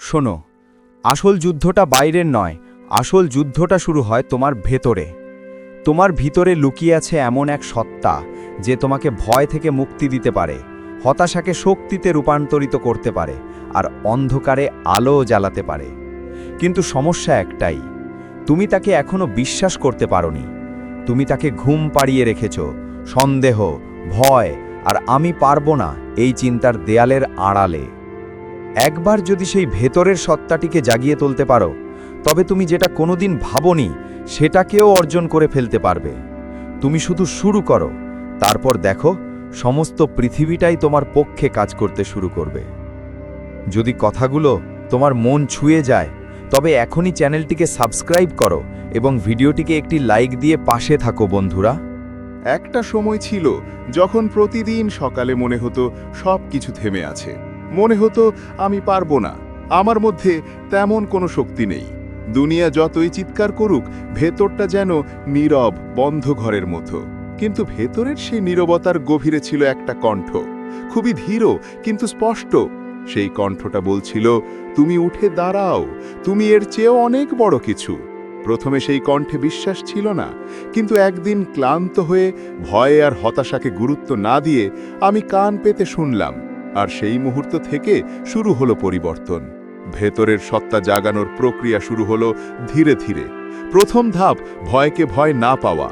শোনো, আসল যুদ্ধটা বাইরের নয়, আসল যুদ্ধটা শুরু হয় তোমার ভেতরে। তোমার ভিতরে লুকিয়ে আছে এমন এক সত্তা যে তোমাকে ভয় থেকে মুক্তি দিতে পারে, হতাশাকে শক্তিতে রূপান্তরিত করতে পারে, আর অন্ধকারে আলো জ্বালাতে পারে। কিন্তু সমস্যা একটাই, তুমি তাকে এখনও বিশ্বাস করতে পারোনি। তুমি তাকে ঘুম পাড়িয়ে রেখেছ, সন্দেহ, ভয়, আর আমি পারব না এই চিন্তার দেয়ালের আড়ালে। একবার যদি সেই ভেতরের সত্তাটিকে জাগিয়ে তুলতে পারো, তবে তুমি যেটা কোনোদিন ভাবনি, সেটাকেও অর্জন করে ফেলতে পারবে। তুমি শুধু শুরু করো, তারপর দেখো, সমস্ত পৃথিবীটাই তোমার পক্ষে কাজ করতে শুরু করবে। যদি কথাগুলো তোমার মন ছুঁয়ে যায়, তবে এখনই চ্যানেলটিকে সাবস্ক্রাইব করো এবং ভিডিওটিকে একটি লাইক দিয়ে পাশে থাকো বন্ধুরা। একটা সময় ছিল যখন প্রতিদিন সকালে মনে হতো সব কিছু থেমে আছে। মনে হতো আমি পারব না। আমার মধ্যে তেমন কোনো শক্তি নেই। দুনিয়া যতই চিৎকার করুক, ভেতরটা যেন নীরব, বন্ধ ঘরের মতো। কিন্তু ভেতরের সেই নীরবতার গভীরে ছিল একটা কণ্ঠ। খুবই ধীর, কিন্তু স্পষ্ট। সেই কণ্ঠটা বলছিল, তুমি উঠে দাঁড়াও, তুমি এর চেয়েও অনেক বড় কিছু। প্রথমে সেই কণ্ঠে বিশ্বাস ছিল না, কিন্তু একদিন ক্লান্ত হয়ে ভয়ে আর হতাশাকে গুরুত্ব না দিয়ে আমি কান পেতে শুনলাম। আর সেই মুহূর্ত থেকে শুরু হলো পরিবর্তন। ভেতরের সত্তা জাগানোর প্রক্রিয়া শুরু হলো ধীরে ধীরে। প্রথম ধাপ, ভয়কে ভয় না পাওয়া।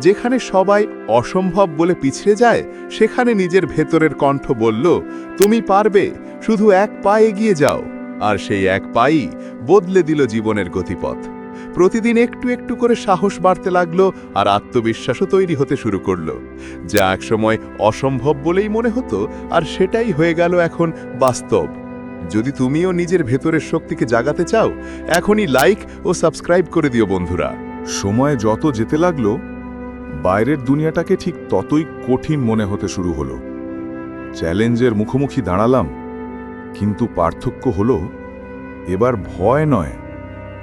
যেখানে সবাই অসম্ভব বলে পিছড়ে যায়, সেখানে নিজের ভেতরের কণ্ঠ বলল, তুমি পারবে, শুধু এক পা এগিয়ে যাও। আর সেই এক পাই বদলে দিল জীবনের গতিপথ। প্রতিদিন একটু একটু করে সাহস বাড়তে লাগল আর আত্মবিশ্বাসও তৈরি হতে শুরু করল। যা একসময় অসম্ভব বলেই মনে হতো, আর সেটাই হয়ে গেল এখন বাস্তব। যদি তুমিও নিজের ভেতরের শক্তিকে জাগাতে চাও, এখনই লাইক ও সাবস্ক্রাইব করে দিও বন্ধুরা। সময় যত যেতে লাগল, বাইরের দুনিয়াটাকে ঠিক ততই কঠিন মনে হতে শুরু হলো। চ্যালেঞ্জের মুখোমুখি দাঁড়ালাম, কিন্তু পার্থক্য হলো, এবার ভয় নয়।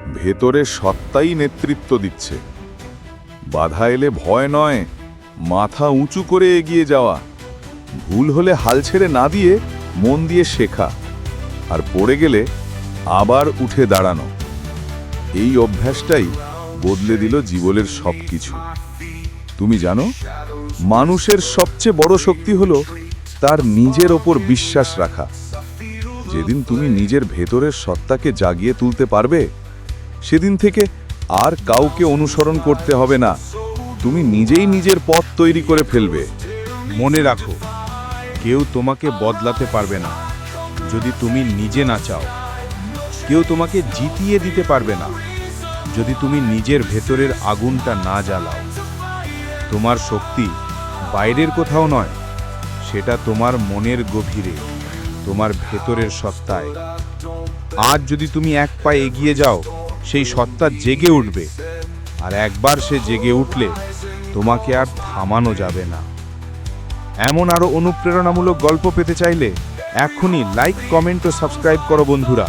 ভেতরের সত্তাই নেতৃত্ব দিচ্ছে। বাধা এলে ভয় নয়, মাথা উঁচু করে এগিয়ে যাওয়া। ভুল হলে হাল ছেড়ে না দিয়ে মন দিয়ে শেখা। আর পড়ে গেলে আবার উঠে দাঁড়ানো। এই অভ্যাসটাই বদলে দিল জীবনের সব কিছু তুমি জানো, মানুষের সবচেয়ে বড় শক্তি হলো তার নিজের ওপর বিশ্বাস রাখা। যেদিন তুমি নিজের ভেতরের সত্তাকে জাগিয়ে তুলতে পারবে সেদিন থেকে আর কাউকে অনুসরণ করতে হবে না। তুমি নিজেই নিজের পথ তৈরি করে ফেলবে। মনে রাখো, কেউ তোমাকে বদলাতে পারবে না। যদি তুমি নিজে না চাও, কেউ তোমাকে জিতিয়ে দিতে পারবে না। যদি তুমি নিজের ভেতরের আগুনটা না জ্বালাও, তোমার শক্তি বাইরের কোথাও নয়, সেটা তোমার মনের গভীরে, তোমার ভেতরের সত্তায়। আজ যদি তুমি এক পা এগিয়ে যাও সেই সত্তা জেগে উঠবে। আর একবার সে জেগে উঠলে তোমাকে আর থামানো যাবে না। এমন আরও অনুপ্রেরণামূলক গল্প পেতে চাইলে এখনই লাইক কমেন্ট ও সাবস্ক্রাইব করো বন্ধুরা।